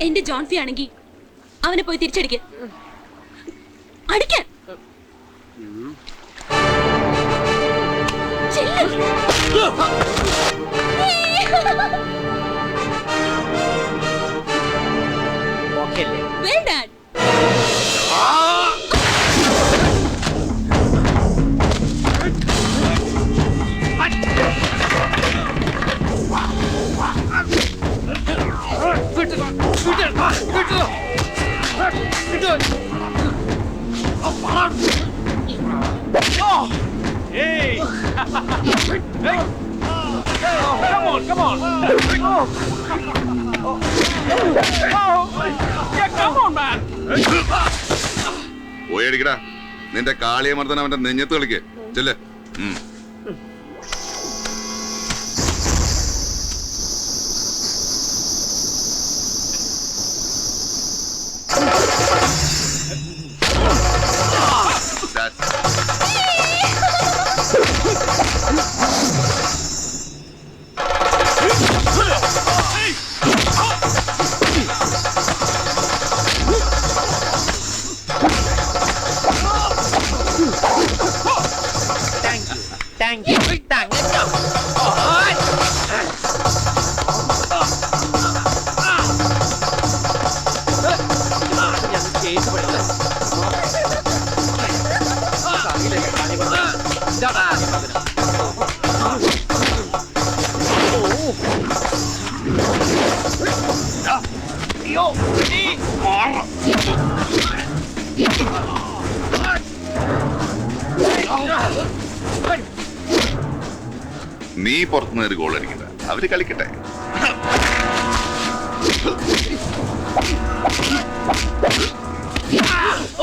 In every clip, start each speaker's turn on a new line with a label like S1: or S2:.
S1: എന്റെ ജോൺഫി ആണെങ്കിൽ അവനെ പോയി തിരിച്ചടിക്ക്. അടിക്കാൻ. ചെല്ല്. Oh! Yeah, come on, man!
S2: പോയി നിന്റെ കാളിയമർദ്ദനം അവന്റെ നെഞ്ഞത്ത് കളിക്ക് ചെല്ല് ต่างเงี้ยจบโอ้ยยังเก๋เข้าไปเลยสั่งนี่เลยก
S3: ันนี่วะดับอ่ะโอ้โหโยนี่หมองเฮ้ย
S2: നീ പുറത്തുനിന്ന് ഒരു ഗോൾ അടിക്കണ്ട. അവർ കളിക്കട്ടെ. അവനകത്തുണ്ടാവും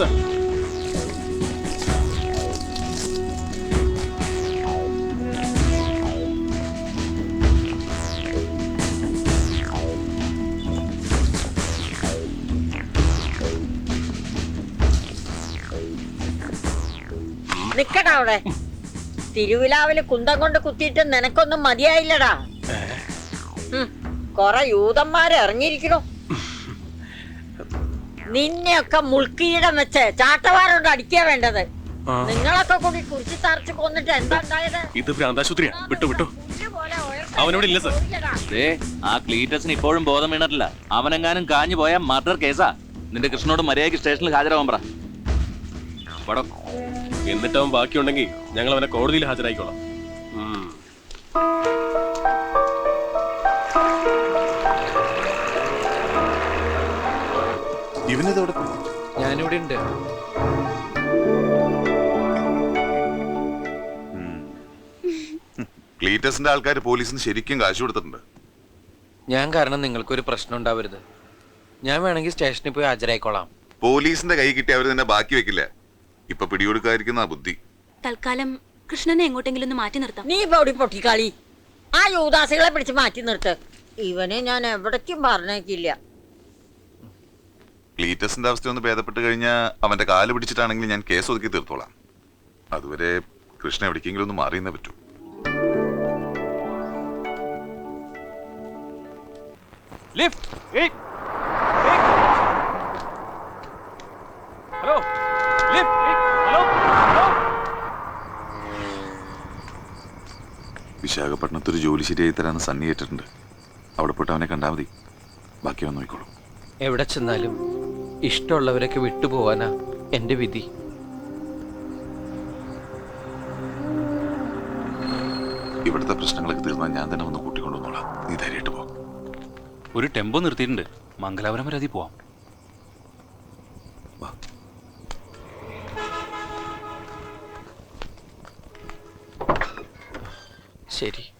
S4: സർ
S5: നിക്കടാ അവിടെ. തിരുവിലാവിൽ കുന്തം കൊണ്ട് കുത്തിയിട്ട് നിനക്കൊന്നും മതിയായില്ലടാ. കൊറേ യൂതന്മാരെ ഇറങ്ങിയിരിക്കണു നിന്നെയൊക്കെ മുൾക്കീടം വെച്ച് ചാട്ടവാറുണ്ട് അടിക്കാ വേണ്ടത്. നിങ്ങളൊക്കെ കൂടി കുറിച്ച് തറച്ച് കൊന്നിട്ട് എന്താ ഉണ്ടായത്?
S6: ഇത് ഭ്രാന്താശുപത്രിയാ. വിട്ടു വിട്ടു.
S5: അവനോട് ഇല്ല, സർ.
S4: ആ ക്ലീറ്റസിന് ഇപ്പോഴും ബോധം വീണിട്ടില്ല. അവനെങ്ങാനും കാഞ്ഞു പോയ മർഡർ കേസാ. നിന്റെ കൃഷ്ണനോട് മര്യാദയ്ക്ക് സ്റ്റേഷനിൽ ഹാജരാവാൻ പറ. പടം.
S6: എന്നിട്ടവൻ ബാക്കിയുണ്ടെങ്കിൽ ഞങ്ങൾ അവനെ കോടതിയിൽ ഹാജരായിക്കോളാം.
S2: ഇവനിതോടെ
S3: ഞാനിവിടെ ഉണ്ട്
S2: ക്ലീറ്റസിന്റെ ആൾക്കാർ പോലീസിന് ശരിക്കും കാശ് കൊടുത്തിട്ടുണ്ട്.
S3: ഞാൻ കാരണം നിങ്ങൾക്ക് ഒരു പ്രശ്നം ഉണ്ടാവരുത്. ഞാൻ വേണമെങ്കിൽ സ്റ്റേഷനിൽ പോയി ഹാജരായിക്കോളാം.
S2: പോലീസിന്റെ കൈ കിട്ടി അവർ തന്നെ ബാക്കി വെക്കില്ല? ഇപ്പൊ പിടികൊടുക്കാതിരിക്കുന്ന ബുദ്ധി.
S1: തൽക്കാലം കൃഷ്ണനെ എങ്ങോട്ടെങ്കിലും ഒന്ന് മാറ്റി നിർത്താം.
S5: നീ പൊടി പൊട്ടിക്കാളി. ആ യൂദാസികളെ പിടിച്ച് മാറ്റി നിർത്ത്. ഇവനെ ഞാൻ എവിടേക്കും പറഞ്ഞേക്കില്ല.
S2: ക്ലീറ്റസിന്റെ അവസ്ഥ ഒന്ന് ഭേദപ്പെട്ട് കഴിഞ്ഞാൽ അവന്റെ കാൽ പിടിച്ചിട്ടാണെങ്കിൽ ഞാൻ കേസ് ഒതുക്കി തീർത്തോളാം.
S7: അതുവരെ
S2: കൃഷ്ണ
S7: എവിടേക്കെങ്കിലും
S2: ഒന്ന് മാറിയെന്നേ
S7: പറ്റൂ. Lift hello lift hello hello വിശാഖപട്ടണത്ത് ഒരു ജോലി ശരിയായി തരാന്ന് സണ്ണി ഏറ്റിട്ടുണ്ട് അവിടെ പോയിട്ട് അവനെ കണ്ടാൽ മതി. ബാക്കി അവൻ നോക്കിക്കോളൂ.
S3: എവിടെ ചെന്നാലും ഇഷ്ടമുള്ളവരൊക്കെ വിട്ടുപോവാനാ എന്റെ വിധി.
S7: ഇവിടുത്തെ പ്രശ്നങ്ങളൊക്കെ തീർന്നാൽ ഞാൻ തന്നെ വന്ന് കൂട്ടിക്കൊണ്ടുവന്നോളാം. നീ ധൈര്യമായിട്ട് പോ. ഒരു ടെമ്പോ നിർത്തിയിട്ടുണ്ട്. മംഗലാപുരം വരെ അതിൽ പോവാം.
S3: ശരി.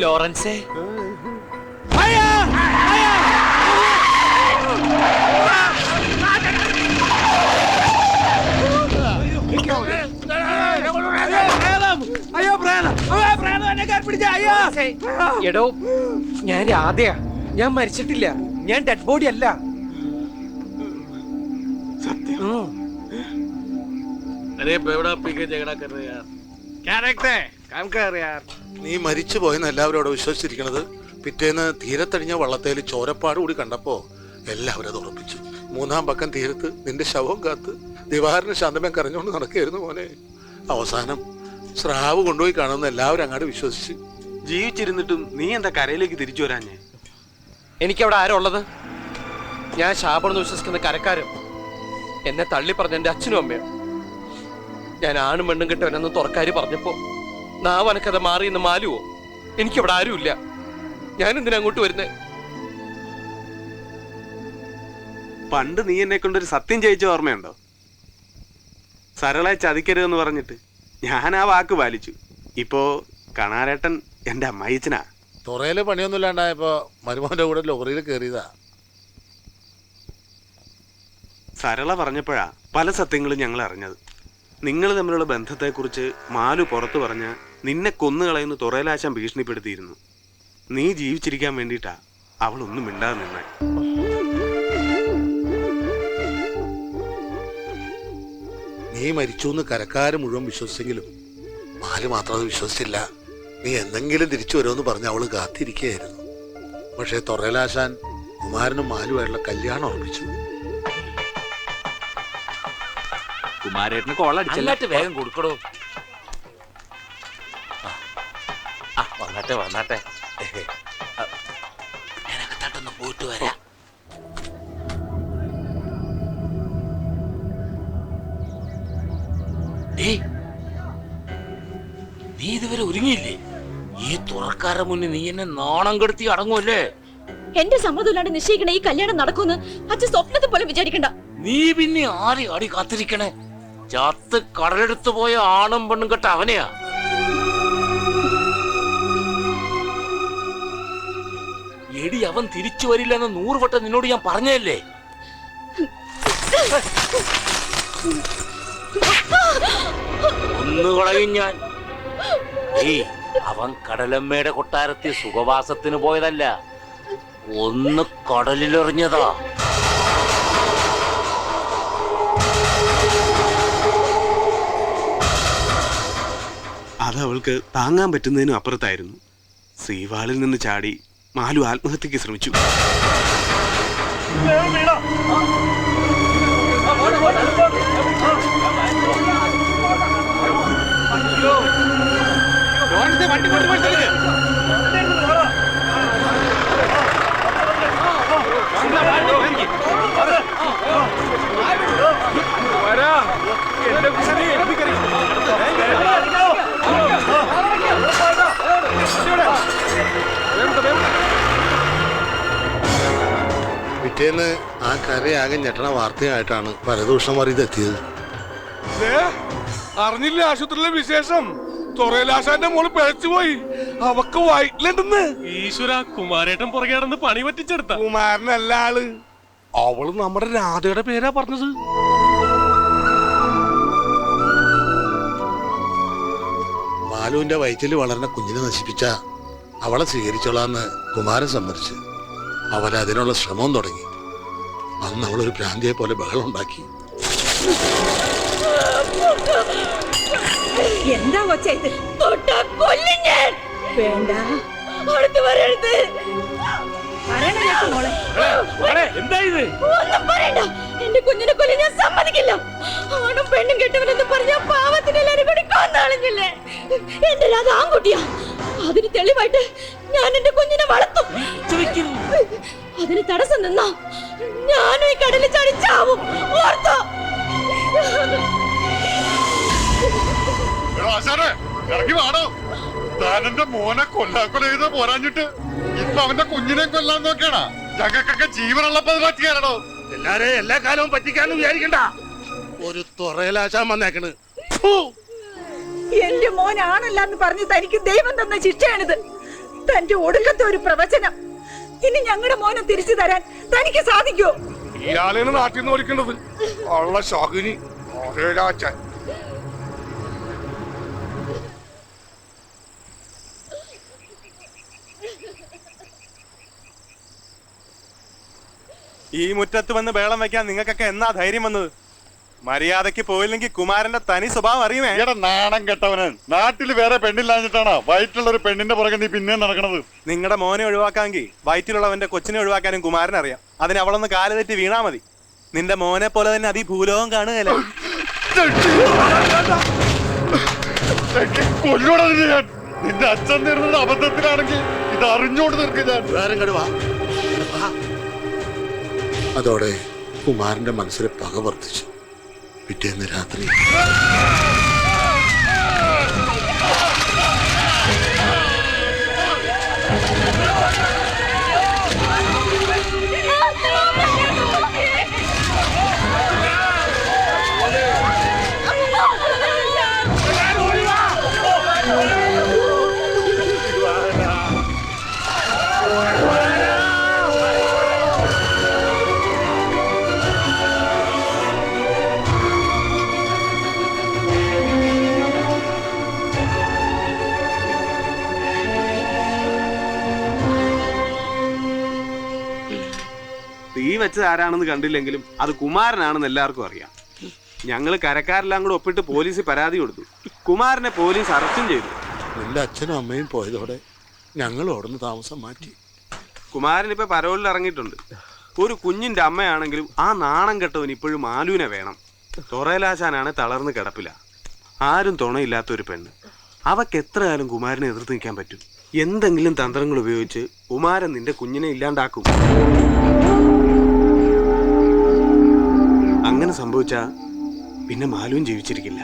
S3: ലോറൻസേ എടോ ഞാൻ രാധയാ ഞാൻ മരിച്ചിട്ടില്ല ഞാൻ ഡെഡ് ബോഡി അല്ല ഉം.
S8: अरे बेवड़ा पी के झगड़ा कर रहे यार क्या देखते हैं काम कर यार
S9: നീ മരിച്ചു പോയെന്ന് എല്ലാവരും അവിടെ വിശ്വസിച്ചിരിക്കണത്? പിറ്റേന്ന് തീരത്തടിഞ്ഞ വള്ളത്തേൽ ചോരപ്പാട് കൂടി കണ്ടപ്പോ എല്ലാവരും അത് ഉറപ്പിച്ചു. മൂന്നാം പക്കം തീരത്ത് നിന്റെ ശവം കാത്ത് ദിവാറിന് ശാന്തമേ കരഞ്ഞുകൊണ്ട് നടക്കുകയായിരുന്നു മോനെ. അവസാനം സ്രാവ് കൊണ്ടുപോയി കാണുന്ന എല്ലാവരും അങ്ങോട്ട് വിശ്വസിച്ച്.
S10: ജീവിച്ചിരുന്നിട്ടും നീ എന്താ കരയിലേക്ക് തിരിച്ചു വരാഞ്ഞേ?
S3: എനിക്കവിടെ ആരുള്ളത് ഉള്ളത്? ഞാൻ ശാപമെന്ന് വിശ്വസിക്കുന്ന കരക്കാരൻ. എന്നെ തള്ളി പറഞ്ഞ എന്റെ അച്ഛനും അമ്മയും. ഞാൻ ആണും പെണ്ണും കിട്ടവനെന്ന് തുറക്കാരി പറഞ്ഞപ്പോ നാവനക്കഥ മാറിയെന്ന് മാലുവോ? എനിക്കവിടെ ആരുമില്ല. ഞാൻ എന്തിനാ അങ്ങോട്ട് വരുന്നേ?
S10: പണ്ട് നീ എന്നെ കൊണ്ടൊരു സത്യം ചെയ്യിച്ച ഓർമ്മയുണ്ടോ? സരളെ ചതിക്കരുതെന്ന് പറഞ്ഞിട്ട് ഞാൻ ആ വാക്ക് പാലിച്ചു. ഇപ്പോ കണാരേട്ടൻ എന്റെ അമ്മായിച്ചനാ
S9: തുറയിൽ പണിയൊന്നും ഇല്ലാണ്ടായപ്പോ മരുമോന്റെ കൂടെ ലോറിയിൽ കയറിയതാ
S10: സരള പറഞ്ഞപ്പോഴാ പല സത്യങ്ങളും ഞങ്ങൾ അറിഞ്ഞത്. നിങ്ങൾ തമ്മിലുള്ള ബന്ധത്തെക്കുറിച്ച് മാലു പുറത്തു പറഞ്ഞ നിന്നെ കൊന്നുകളയുന്ന തുറയിലാശം ഭീഷണിപ്പെടുത്തിയിരുന്നു. നീ ജീവിച്ചിരിക്കാൻ വേണ്ടിയിട്ടാ അവൾ ഒന്നും മിണ്ടാതെ നിന്നെ.
S9: നീ മരിച്ചു എന്ന് കരക്കാര് മുഴുവൻ വിശ്വസിച്ചെങ്കിലും മാൽ മാത്രം അത് വിശ്വസിച്ചില്ല. നീ എന്തെങ്കിലും തിരിച്ചു വരുമെന്ന് പറഞ്ഞ് അവൾ കാത്തിരിക്കുകയായിരുന്നു. പക്ഷേ തുറയിലാശാൻ കുമാരനും മാലുമായിട്ടുള്ള കല്യാണം ഉറപ്പിച്ചു.
S4: കുമാരേട്ടന് കോളടിച്ചല്ല. അല്ലാട്ട്
S11: വേഗം കൊടുക്കടോ. ആ, വന്നാട്ടെ വന്നാട്ടെ.
S12: ഞാനകത്താട്ടൊന്ന് പോയിട്ട് വരാം.
S11: നീ
S12: ഇതുവരെ ഒരുങ്ങിയില്ലേ?
S11: ഈ
S12: തുറക്കാരുടെ മുന്നേ നീ എന്നെ നാണം കെടുത്തി അടങ്ങുമല്ലേ
S13: എന്റെ സമ്മതമില്ലാണ്ട് നിശ്ചയിക്കണ ഈ കല്യാണം നടക്കുമെന്ന് അച്ഛൻ സ്വപ്നത്തെ പോലെ വിചാരിക്കണ്ട.
S12: നീ പിന്നെ
S11: ആരെ അടി കാത്തിരിക്കണേ? ചത്ത് കടലെടുത്തു പോയ ആണും പെണ്ണും കെട്ട അവനെയാ.
S12: എടി അവൻ തിരിച്ചു വരില്ലെന്ന് നൂറ് വട്ടം നിന്നോട് ഞാൻ പറഞ്ഞല്ലേ
S11: ഒന്ന് ഞാൻ. ഏയ് അവൻ കടലമ്മയുടെ കൊട്ടാരത്തിൽ സുഖവാസത്തിന് പോയതല്ല ഒന്ന് കടലിലെറിഞ്ഞതാ.
S10: അത് അവൾക്ക് താങ്ങാൻ പറ്റുന്നതിനും അപ്പുറത്തായിരുന്നു ശ്രീവാളിൽ നിന്ന് ചാടി മാലു ആത്മഹത്യക്ക് ശ്രമിച്ചു പിറ്റേന്ന്
S9: ആ ആകെ ഞെട്ടണ വാർത്തയായിട്ടാണ് പരദൂഷണമാർ ഇതെത്തിയത്.
S14: അറിഞ്ഞില്ല ആശുപത്രിയിലെ വിശേഷം? തൊറയിലാശാന്റെ മോൾ പിഴച്ചുപോയി അവക്ക് വയറ്റിലുണ്ടെന്ന്.
S6: ഈശ്വര കുമാരേട്ടൻ പുറകെ നടന്ന് പണി പറ്റിച്ചെടുത്ത.
S14: കുമാരനല്ല ആൾ. അവൾ നമ്മുടെ രാധയുടെ പേരാ പറഞ്ഞത്.
S9: ബാലുവിന്റെ വയറ്റിൽ വളർന്ന കുഞ്ഞിനെ നശിപ്പിച്ച അവളെ സ്വീകരിച്ചോളാന്ന് കുമാരൻ സമ്മതിച്ച്. അവരതിനുള്ള ശ്രമവും തുടങ്ങി. അന്ന് അവളൊരു ഭ്രാന്തിയെ പോലെ ബഹളം ഉണ്ടാക്കി.
S15: എന്താ കൊച്ചേ ഇത്?
S13: തൊട്ടാ കൊല്ലും ഞാൻ
S15: വേണ്ട.
S13: അടുത്ത് വരരുത് പറയണ്ട കേട്ടോ മോളെ. എന്താ ഇത്? ഒന്നും പറയണ്ട. എന്റെ കുഞ്ഞിനെ കൊല്ലം ഞാൻ സമ്മതിക്കില്ല. ആണും പെണ്ണും കെട്ടവനെന്ന് പറഞ്ഞ പാവത്തിന് എല്ലാരും കൂടി കൊന്നാളിഞ്ഞില്ലേ? എന്റെ രാധ ആൺകുട്ടിയാ. അതിന് തെളിവായിട്ട് ഞാൻ എന്റെ കുഞ്ഞിനെ വളർത്തും. അതിന് തടസ്സം നിന്നാ? ഞാനും ഈ കടലിൽ ചടിച്ചാവും ചാവും. ഓർത്തോ?
S16: ഇറങ്ങി വാടോ. താനെന്റെ മോനെ കൊല്ലാക്കൊല ചെയ്ത് പോരാഞ്ഞിട്ട് ഇപ്പൊ അവന്റെ കുഞ്ഞിനെ കൊല്ലാൻ നോക്കണ ഞങ്ങൾക്കൊക്കെ ജീവനുള്ളപ്പോ അത് പറ്റിയാലോ
S9: എല്ലാരെ എല്ലാ കാലവും പറ്റിക്കാന്ന് വിചാരിക്കണ്ട. ഒരു തുറയിലാശാൻ വന്നേക്കണ്!
S15: എന്റെ മോനാണല്ല എന്ന് പറഞ്ഞ് തനിക്ക് ദൈവം തന്ന ശിക്ഷയാണിത്. തന്റെ ഒടുക്കത്തെ ഒരു പ്രവചനം. ഇനി ഞങ്ങളുടെ മോനെ തിരിച്ചു തരാൻ തനിക്ക് സാധിക്കോ?
S14: ഇയാളെയാണ് നാട്ടിൽ നിന്ന് ഓടിക്കേണ്ടത്. ഉള്ള ശകുനി
S1: ഈ മുറ്റത്ത് വന്ന് ബേളം വെക്കാൻ നിങ്ങൾക്കൊക്കെ എന്നാ ധൈര്യം വന്നത്? മര്യാദയ്ക്ക് പോയില്ലെങ്കിൽ കുമാരന്റെ തനി സ്വഭാവം അറിയുമേ?
S16: എടാ നാണം കെട്ടവന്. നാട്ടിൽ വേറെ പെണ്ണില്ലാഞ്ഞിട്ടാണോ? വയറ്റിലുള്ള ഒരു പെണ്ണിന്റെ പുറകെ നീ പിന്നെ നടക്കണത്.
S1: നിങ്ങളുടെ മോനെ ഒഴിവാക്കാമെങ്കിൽ വയറ്റിലുള്ളവന്റെ കൊച്ചിനെ ഒഴിവാക്കാനും കുമാരൻ അറിയാം അതിന് അവളൊന്ന് കാൽ തെറ്റി വീണാ മതി. നിന്റെ മോനെ പോലെ തന്നെ അതി ഭൂലോകം കാണുകയല്ലേ
S16: നിന്റെ അച്ഛൻ നേരുന്നത് അബദ്ധത്തിലാണെങ്കിൽ ഇത് അറിഞ്ഞോണ്ട്
S9: കടുവാ അതോടെ കുമാരന്റെ മനസ്സിൽ പക വർദ്ധിച്ചു. പിറ്റേന്ന് രാത്രി.
S10: തീ വെച്ചത് ആരാണെന്ന് കണ്ടില്ലെങ്കിലും അത് കുമാരനാണെന്ന് എല്ലാവർക്കും അറിയാം. ഞങ്ങൾ കരക്കാരെല്ലാം കൂടെ ഒപ്പിട്ട് പോലീസിൽ പരാതി കൊടുത്തു. കുമാരനെ പോലീസ് അറസ്റ്റും ചെയ്തു.
S9: എന്റെ അച്ഛനും അമ്മയും പോയതോടെ ഞങ്ങൾ ഉടനെ താമസം മാറ്റി.
S10: കുമാരൻ ഇപ്പൊ പരോളിൽ ഇറങ്ങിയിട്ടുണ്ട്. ഒരു കുഞ്ഞിന്റെ അമ്മയാണെങ്കിലും ആ നാണം കെട്ടവൻ ഇപ്പോഴും ആലുവിനെ വേണം. തുറയിലാശാനാണ് തളർന്ന് കിടപ്പില്ല ആരും തുണയില്ലാത്ത ഒരു പെണ്ണ്. അവക്ക് എത്ര കാലം കുമാരനെ എതിർത്ത് നിൽക്കാൻ പറ്റും. എന്തെങ്കിലും തന്ത്രങ്ങൾ ഉപയോഗിച്ച് കുമാരൻ നിന്റെ കുഞ്ഞിനെ ഇല്ലാണ്ടാക്കും. അങ്ങനെ സംഭവിച്ചാ പിന്നെ മാലുവും ജീവിച്ചിരിക്കില്ല.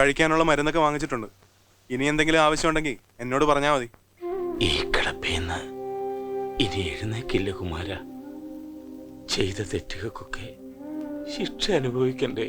S1: കഴിക്കാനുള്ള മരുന്നൊക്കെ വാങ്ങിച്ചിട്ടുണ്ട്. ഇനി എന്തെങ്കിലും ആവശ്യമുണ്ടെങ്കിൽ എന്നോട് പറഞ്ഞാൽ മതി. ഈ
S12: കിടപ്പേന്ന് ഇനി എഴുന്നേക്കില്ല കുമാര. ചെയ്ത തെറ്റുകൾക്കൊക്കെ ശിക്ഷ അനുഭവിക്കണ്ടേ?